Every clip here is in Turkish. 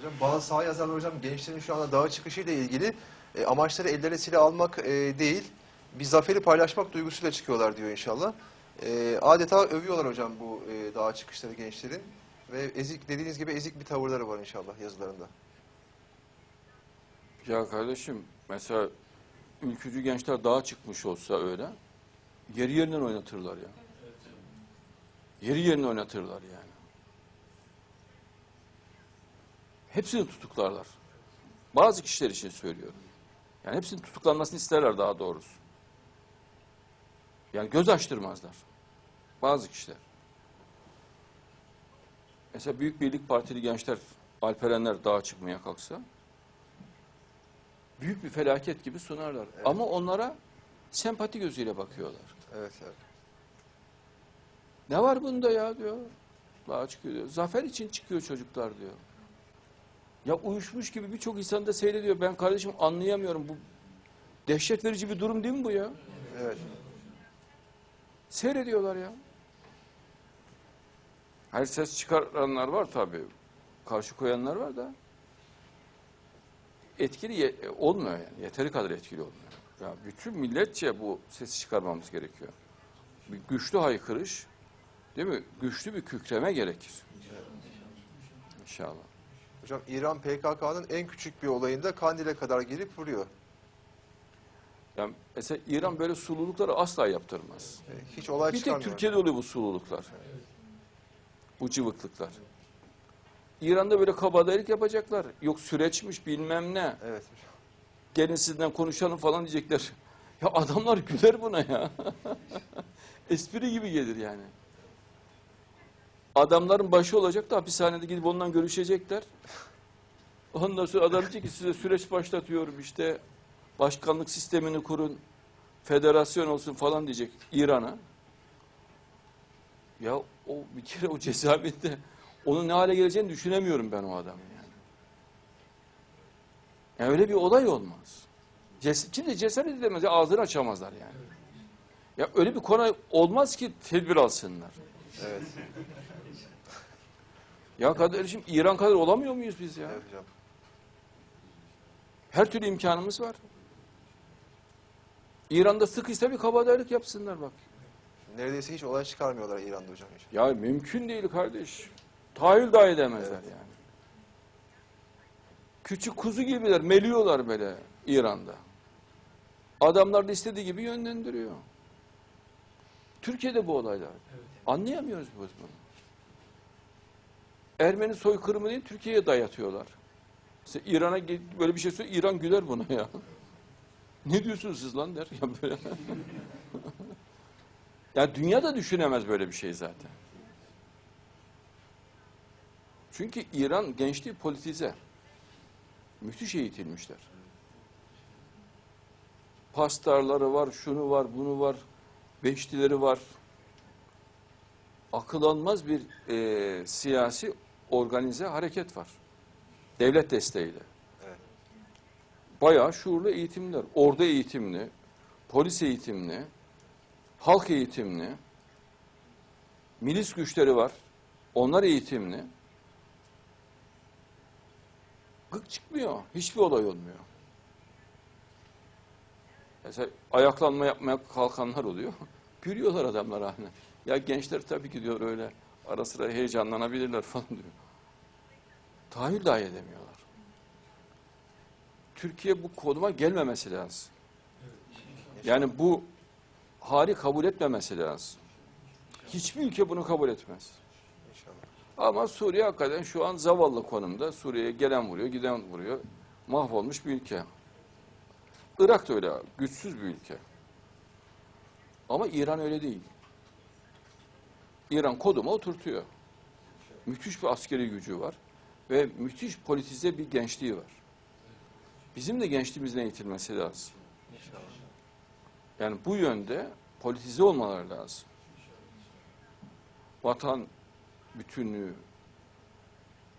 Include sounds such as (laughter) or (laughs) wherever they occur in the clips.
Hocam bazı sağ yazarlar hocam gençlerin şu anda dağa çıkışıyla ilgili e, amaçları ellerine silah almak e, değil, bir zaferi paylaşmak duygusuyla çıkıyorlar diyor inşallah. E, adeta övüyorlar hocam bu e, dağa çıkışları gençlerin ve ezik dediğiniz gibi ezik bir tavırları var inşallah yazılarında. Ya kardeşim mesela ülkücü gençler dağa çıkmış olsa öyle yeri yerinden oynatırlar ya. Yeri yerinden oynatırlar yani. Hepsini tutuklarlar. Bazı kişiler için söylüyorum. Yani hepsinin tutuklanmasını isterler daha doğrusu. Yani göz açtırmazlar. Bazı kişiler. Mesela Büyük Birlik Partili gençler, Alperenler dağa çıkmaya kalksa büyük bir felaket gibi sunarlar. Evet. Ama onlara sempati gözüyle bakıyorlar. Evet, evet. Ne var bunda ya diyor. Daha çıkıyor diyor. Zafer için çıkıyor çocuklar diyor. Ya uyuşmuş gibi birçok insan da seyrediyor. Ben kardeşim anlayamıyorum. Bu dehşet verici bir durum değil mi bu ya? Evet. Seyrediyorlar ya. Her ses çıkaranlar var tabii. Karşı koyanlar var da. Etkili olmuyor yani. Yeteri kadar etkili olmuyor. Ya bütün milletçe bu sesi çıkarmamız gerekiyor. Bir güçlü haykırış, değil mi? Güçlü bir kükreme gerekir. İnşallah. Hocam İran PKK'nın en küçük bir olayında Kandil'e kadar gelip vuruyor. Yani mesela İran böyle sululukları asla yaptırmaz. E, hiç olay Bir tek çıkarmıyor. Türkiye'de oluyor bu sululuklar. Bu cıvıklıklar. İran'da böyle kabadayılık yapacaklar. Yok süreçmiş bilmem ne. Evet hocam. Gelin sizden konuşalım falan diyecekler. Ya adamlar güler buna ya. (laughs) Espri gibi gelir yani. Adamların başı olacak da hapishanede gidip ondan görüşecekler. Ondan sonra adam diyecek ki size süreç başlatıyorum işte başkanlık sistemini kurun, federasyon olsun falan diyecek İran'a. Ya o bir kere o cezaevinde onun ne hale geleceğini düşünemiyorum ben o adamın yani. Yani öyle bir olay olmaz. Ces kimse cesaret edemez. ya, Ağzını açamazlar yani. Ya öyle bir konu olmaz ki tedbir alsınlar. Evet. Ya kardeşim İran kadar olamıyor muyuz biz ya? Evet. Her türlü imkanımız var. İran'da sıkıysa bir kabadayılık yapsınlar bak. Neredeyse hiç olay çıkarmıyorlar İran'da hocam. inşallah. Ya mümkün değil kardeş. Tahayyül dahi edemezler Evet. yani. Küçük kuzu gibiler, meliyorlar böyle İran'da. Adamlar da istediği gibi yönlendiriyor. Türkiye'de bu olaylar. Anlayamıyoruz biz bunu. Ermeni soykırımı değil, Türkiye'ye dayatıyorlar. Mesela İran'a böyle bir şey söyle, İran güler buna ya. (laughs) ne diyorsunuz siz lan der (laughs) ya böyle. (laughs) ya dünya da düşünemez böyle bir şey zaten. Çünkü İran gençliği politize. Müthiş eğitilmişler. Pastarları var, şunu var, bunu var, beştileri var. Akıl almaz bir e, siyasi organize hareket var. Devlet desteğiyle. Evet. Bayağı şuurlu eğitimler. Ordu eğitimli, polis eğitimli, halk eğitimli, milis güçleri var. Onlar eğitimli. Gık çıkmıyor. Hiçbir olay olmuyor. Mesela ayaklanma yapmaya kalkanlar oluyor. (laughs) Gülüyorlar adamlar hani. Ya gençler tabii ki diyor öyle ara sıra heyecanlanabilirler falan diyor. Tahayyül dahi edemiyorlar. Türkiye bu konuma gelmemesi lazım. Yani bu hali kabul etmemesi lazım. Hiçbir ülke bunu kabul etmez. Ama Suriye hakikaten şu an zavallı konumda. Suriye'ye gelen vuruyor, giden vuruyor. Mahvolmuş bir ülke. Irak da öyle, güçsüz bir ülke. Ama İran öyle değil. İran koduma oturtuyor. Müthiş bir askeri gücü var ve müthiş politize bir gençliği var. Bizim de gençliğimizin eğitilmesi lazım. Yani bu yönde politize olmaları lazım. Vatan bütünlüğü,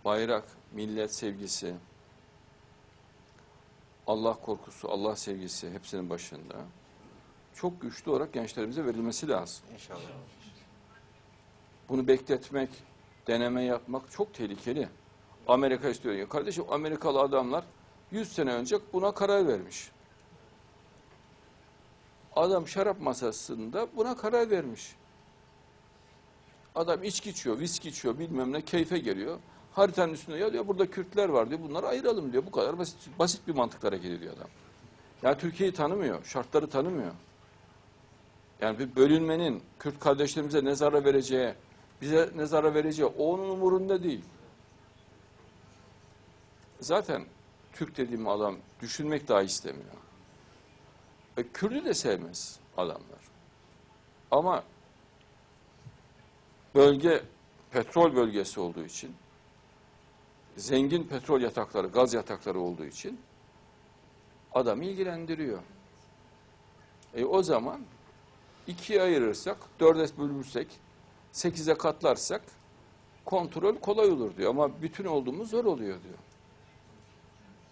bayrak, millet sevgisi, Allah korkusu, Allah sevgisi hepsinin başında çok güçlü olarak gençlerimize verilmesi lazım. İnşallah. Bunu bekletmek, deneme yapmak çok tehlikeli. Amerika istiyor. Ya kardeşim Amerikalı adamlar 100 sene önce buna karar vermiş. Adam şarap masasında buna karar vermiş. Adam içki içiyor, viski içiyor, bilmem ne, keyfe geliyor. Haritanın üstünde ya diyor burada Kürtler var diyor. Bunları ayıralım diyor. Bu kadar basit, basit bir mantıkla hareket ediyor adam. Yani Türkiye'yi tanımıyor, şartları tanımıyor. Yani bir bölünmenin Kürt kardeşlerimize ne zarar vereceği, bize ne zarar vereceği onun umurunda değil. Zaten Türk dediğim adam düşünmek dahi istemiyor. E, Kürt'ü de sevmez adamlar. Ama bölge petrol bölgesi olduğu için, zengin petrol yatakları, gaz yatakları olduğu için adam ilgilendiriyor. E o zaman ikiye ayırırsak, dörde bölürsek, sekize katlarsak kontrol kolay olur diyor. Ama bütün olduğumuz zor oluyor diyor.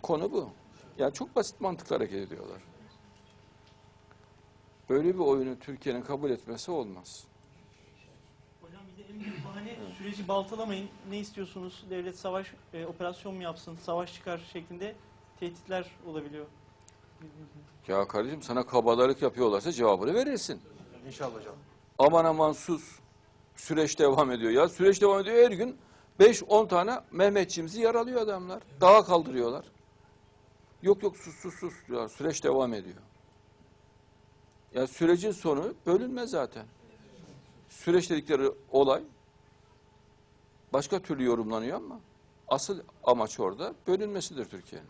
Konu bu. Yani çok basit mantıkla hareket ediyorlar. Böyle bir oyunu Türkiye'nin kabul etmesi olmaz. Hocam bir de en büyük bahane süreci baltalamayın. Ne istiyorsunuz? Devlet savaş e, operasyon mu yapsın? Savaş çıkar şeklinde tehditler olabiliyor. Ya kardeşim sana kabalarlık yapıyorlarsa cevabını verirsin. İnşallah hocam. Aman aman sus. Süreç devam ediyor. Ya süreç devam ediyor her gün 5-10 tane Mehmetçimizi yaralıyor adamlar. Dağa kaldırıyorlar. Yok yok sus sus sus diyor. Süreç devam ediyor. Ya sürecin sonu bölünme zaten. Süreç dedikleri olay başka türlü yorumlanıyor ama asıl amaç orada bölünmesidir Türkiye'nin.